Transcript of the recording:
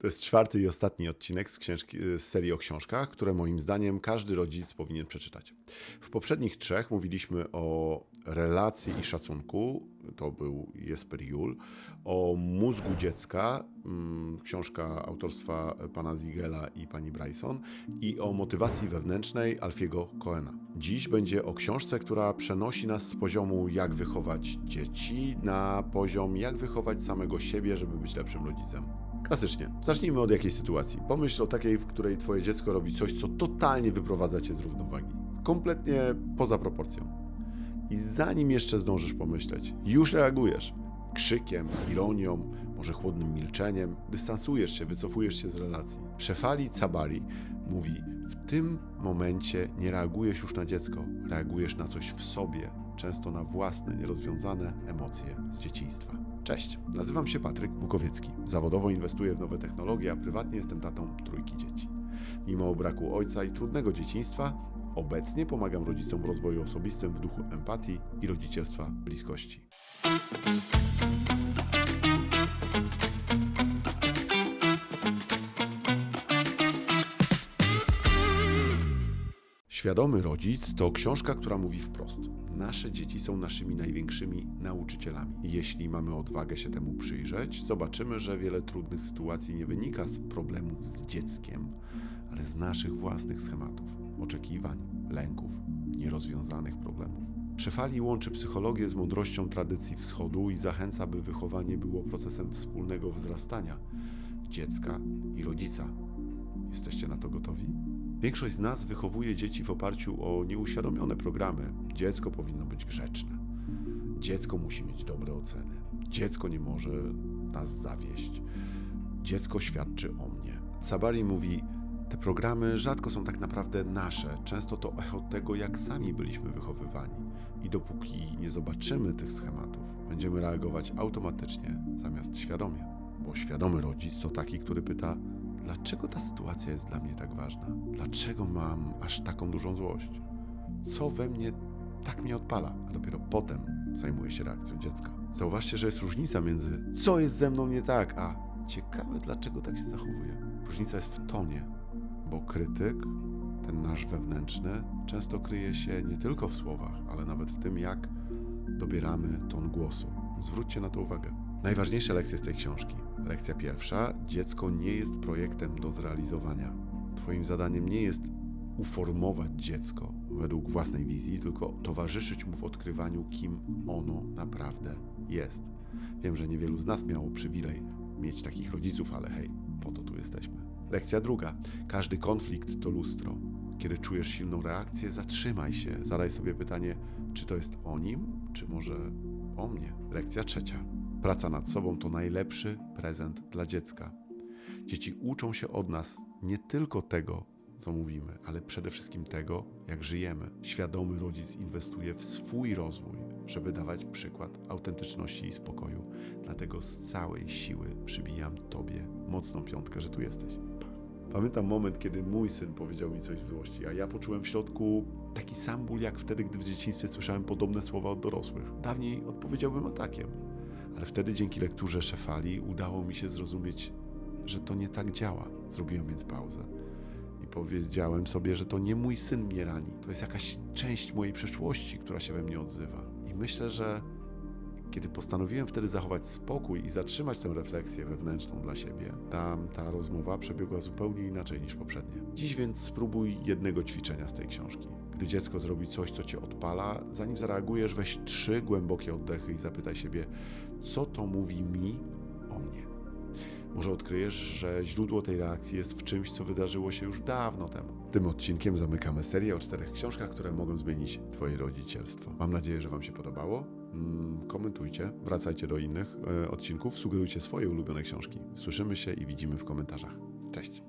To jest czwarty i ostatni odcinek z, książki, z serii o książkach, które moim zdaniem każdy rodzic powinien przeczytać. W poprzednich trzech mówiliśmy o relacji i szacunku, to był Jesper Jul, o mózgu dziecka, mm, książka autorstwa pana Ziegela i pani Bryson, i o motywacji wewnętrznej Alfiego Coena. Dziś będzie o książce, która przenosi nas z poziomu jak wychować dzieci na poziom jak wychować samego siebie, żeby być lepszym rodzicem. Klasycznie. Zacznijmy od jakiejś sytuacji. Pomyśl o takiej, w której twoje dziecko robi coś, co totalnie wyprowadza cię z równowagi. Kompletnie poza proporcją. I zanim jeszcze zdążysz pomyśleć, już reagujesz. Krzykiem, ironią, może chłodnym milczeniem, dystansujesz się, wycofujesz się z relacji. Szefali Cabari mówi: W tym momencie nie reagujesz już na dziecko, reagujesz na coś w sobie, często na własne, nierozwiązane emocje z dzieciństwa. Cześć, nazywam się Patryk Bukowiecki. Zawodowo inwestuję w nowe technologie, a prywatnie jestem tatą trójki dzieci. Mimo braku ojca i trudnego dzieciństwa, obecnie pomagam rodzicom w rozwoju osobistym w duchu empatii i rodzicielstwa bliskości. Świadomy rodzic to książka, która mówi wprost: Nasze dzieci są naszymi największymi nauczycielami. Jeśli mamy odwagę się temu przyjrzeć, zobaczymy, że wiele trudnych sytuacji nie wynika z problemów z dzieckiem, ale z naszych własnych schematów, oczekiwań, lęków, nierozwiązanych problemów. Szefali łączy psychologię z mądrością tradycji wschodu i zachęca, by wychowanie było procesem wspólnego wzrastania dziecka i rodzica. Jesteście na to gotowi? Większość z nas wychowuje dzieci w oparciu o nieuświadomione programy. Dziecko powinno być grzeczne. Dziecko musi mieć dobre oceny. Dziecko nie może nas zawieść. Dziecko świadczy o mnie. Sabari mówi: Te programy rzadko są tak naprawdę nasze. Często to echo tego, jak sami byliśmy wychowywani. I dopóki nie zobaczymy tych schematów, będziemy reagować automatycznie zamiast świadomie. Bo świadomy rodzic to taki, który pyta: Dlaczego ta sytuacja jest dla mnie tak ważna? Dlaczego mam aż taką dużą złość? Co we mnie tak mnie odpala? A dopiero potem zajmuję się reakcją dziecka. Zauważcie, że jest różnica między co jest ze mną nie tak, a ciekawe dlaczego tak się zachowuję. Różnica jest w tonie, bo krytyk, ten nasz wewnętrzny, często kryje się nie tylko w słowach, ale nawet w tym, jak dobieramy ton głosu. Zwróćcie na to uwagę. Najważniejsze lekcje z tej książki. Lekcja pierwsza: dziecko nie jest projektem do zrealizowania. Twoim zadaniem nie jest uformować dziecko według własnej wizji, tylko towarzyszyć mu w odkrywaniu, kim ono naprawdę jest. Wiem, że niewielu z nas miało przywilej mieć takich rodziców, ale hej, po to tu jesteśmy. Lekcja druga: każdy konflikt to lustro. Kiedy czujesz silną reakcję, zatrzymaj się, zadaj sobie pytanie, czy to jest o nim, czy może o mnie. Lekcja trzecia. Praca nad sobą to najlepszy prezent dla dziecka. Dzieci uczą się od nas nie tylko tego, co mówimy, ale przede wszystkim tego, jak żyjemy. Świadomy rodzic inwestuje w swój rozwój, żeby dawać przykład autentyczności i spokoju. Dlatego z całej siły przybijam Tobie mocną piątkę, że tu jesteś. Pamiętam moment, kiedy mój syn powiedział mi coś w złości, a ja poczułem w środku taki sam ból, jak wtedy, gdy w dzieciństwie słyszałem podobne słowa od dorosłych. Dawniej odpowiedziałbym atakiem, ale wtedy dzięki lekturze Szefali udało mi się zrozumieć, że to nie tak działa. Zrobiłem więc pauzę i powiedziałem sobie, że to nie mój syn mnie rani, to jest jakaś część mojej przeszłości, która się we mnie odzywa. I myślę, że kiedy postanowiłem wtedy zachować spokój i zatrzymać tę refleksję wewnętrzną dla siebie, tam ta rozmowa przebiegła zupełnie inaczej niż poprzednie. Dziś więc spróbuj jednego ćwiczenia z tej książki. Gdy dziecko zrobi coś, co cię odpala, zanim zareagujesz, weź trzy głębokie oddechy i zapytaj siebie, co to mówi mi o mnie. Może odkryjesz, że źródło tej reakcji jest w czymś, co wydarzyło się już dawno temu. Tym odcinkiem zamykamy serię o czterech książkach, które mogą zmienić Twoje rodzicielstwo. Mam nadzieję, że Wam się podobało. Mm, Komentujcie, wracajcie do innych e, odcinków, sugerujcie swoje ulubione książki. Słyszymy się i widzimy w komentarzach. Cześć!